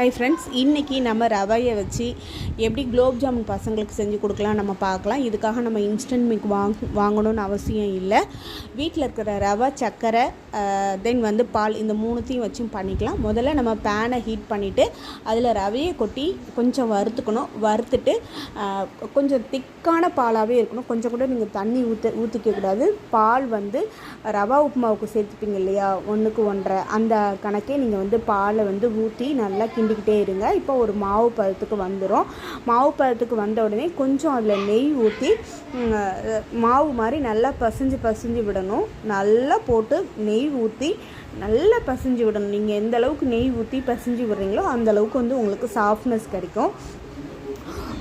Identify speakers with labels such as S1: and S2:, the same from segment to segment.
S1: Hi friends இன்றைக்கி நம்ம ரவையை வச்சு எப்படி குலோப் ஜாமுன் பசங்களுக்கு செஞ்சு கொடுக்கலாம் நம்ம பார்க்கலாம். இதுக்காக நம்ம இன்ஸ்டன்ட் மில்க் வாங் வாங்கணும்னு அவசியம் இல்லை. வீட்டில் இருக்கிற ரவை சர்க்கரை தென் வந்து பால் இந்த மூணுத்தையும் வச்சும் பண்ணிக்கலாம். முதல்ல நம்ம பேனை ஹீட் பண்ணிவிட்டு அதில் ரவையை கொட்டி கொஞ்சம் வறுத்துக்கணும். வறுத்துட்டு கொஞ்சம் திக்கான பாலாகவே இருக்கணும். கொஞ்சம் கூட நீங்கள் தண்ணி ஊற்ற ஊற்றிக்க கூடாது. பால் வந்து ரவா உப்புமாவுக்கு சேர்த்துப்பீங்க இல்லையா? ஒன்றுக்கு ஒன்றரை. அந்த கணக்கே நீங்கள் வந்து பாலை வந்து ஊற்றி நல்லா கிண்டிக்கிட்டே இருங்க. இப்போ ஒரு மாவு பதத்துக்கு வந்துடும் மாவு பதத்துக்கு வந்த உடனே கொஞ்சம் அதில் நெய் ஊற்றி மாவு மாதிரி நல்லா பசைஞ்சு பசைஞ்சு விடணும். நல்லா போட்டு நெய் ஊற்றி நல்லா பசைஞ்சு விடணும். நீங்கள் எந்த அளவுக்கு நெய் ஊற்றி பசைஞ்சு விடுறீங்களோ அந்தளவுக்கு வந்து உங்களுக்கு சாஃப்ட்னஸ் கிடைக்கும்.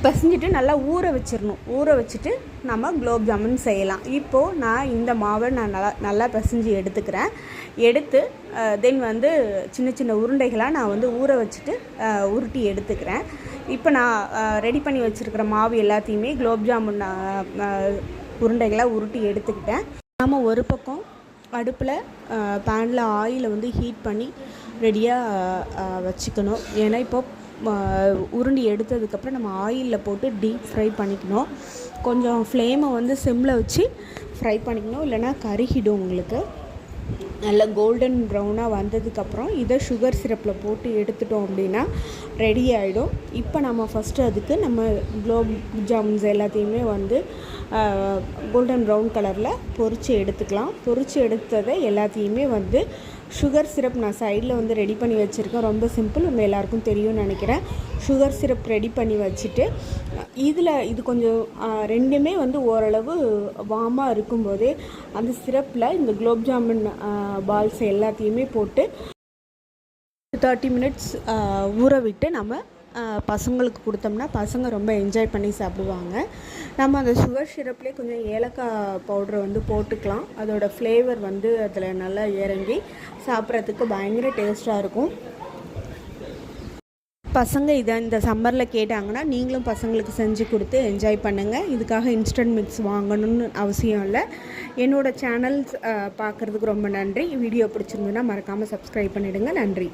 S1: பிசைஞ்சிட்டு நல்லா ஊற வச்சிடணும் ஊற வச்சுட்டு நம்ம குலோப் ஜாமுன் செய்யலாம். இப்போது நான் இந்த மாவை நான் நல்லா நல்லா பிசைஞ்சு எடுத்துக்கிறேன். எடுத்து தென் வந்து சின்ன சின்ன உருண்டைகளாக நான் வந்து ஊற வச்சுட்டு உருட்டி எடுத்துக்கிறேன். இப்போ நான் ரெடி பண்ணி வச்சுருக்கிற மாவு எல்லாத்தையுமே குலோப் ஜாமுன் உருண்டைகளாக உருட்டி எடுத்துக்கிட்டேன். நம்ம ஒரு பக்கம் அடுப்பில் பேனில் ஆயிலை வந்து ஹீட் பண்ணி ரெடியாக வச்சுக்கணும். ஏன்னா இப்போது உருண்டி எடுத்ததுக்கப்புறம் நம்ம ஆயிலில் போட்டு டீப் ஃப்ரை பண்ணிக்கணும். கொஞ்சம் ஃப்ளேமை வந்து சிம்மில் வச்சு ஃப்ரை பண்ணிக்கணும். இல்லைன்னா கருகிடும் உங்களுக்கு. நல்லா கோல்டன் ப்ரௌனாக வந்ததுக்கப்புறம் இதை சுகர் சிரப்பில் போட்டு எடுத்துட்டோம் அப்படின்னா ரெடி ஆகிடும் இப்போ நம்ம ஃபஸ்ட்டு அதுக்கு நம்ம குலோப் ஜாமுன்ஸ் எல்லாத்தையுமே வந்து கோல்டன் ப்ரௌன் கலரில் பொரித்து எடுத்துக்கலாம். பொரித்து எடுத்ததை எல்லாத்தையுமே வந்து சுகர் சிரப் நான் சைடில் வந்து ரெடி பண்ணி வச்சுருக்கேன். ரொம்ப சிம்பிள் உங்கள் எல்லாருக்கும் தெரியும்னு நினைக்கிறேன். சுகர் சிரப் ரெடி பண்ணி வச்சுட்டு இதில் இது கொஞ்சம் ரெண்டுமே வந்து ஓரளவு வாமாக இருக்கும்போதே அந்த சிரப்பில் இந்த குலோப் ஜாமுன் பால்ஸ் எல்லாத்தையுமே போட்டு தேர்ட்டி மினிட்ஸ் ஊற விட்டு நம்ம பசங்களுக்கு கொடுத்தோம்னா பசங்க ரொம்ப என்ஜாய் பண்ணி சாப்பிடுவாங்க. நம்ம அந்த சுகர் சிரப்லேயே கொஞ்சம் ஏலக்காய் பவுடரை வந்து போட்டுக்கலாம். அதோடய ஃப்ளேவர் வந்து அதில் நல்லா இறங்கி சாப்பிட்றதுக்கு பயங்கர டேஸ்ட்டாக இருக்கும். பசங்க இதை இந்த சம்மரில் கேட்டாங்கன்னா நீங்களும் பசங்களுக்கு செஞ்சு கொடுத்து என்ஜாய் பண்ணுங்கள் இதுக்காக இன்ஸ்டன்ட் மிக்ஸ் வாங்கணும்னு அவசியம் இல்லை. என்னோட சேனல்ஸ் பார்க்குறதுக்கு ரொம்ப நன்றி. வீடியோ பிடிச்சிருந்ததுன்னா மறக்காமல் சப்ஸ்கிரைப் பண்ணிவிடுங்க நன்றி.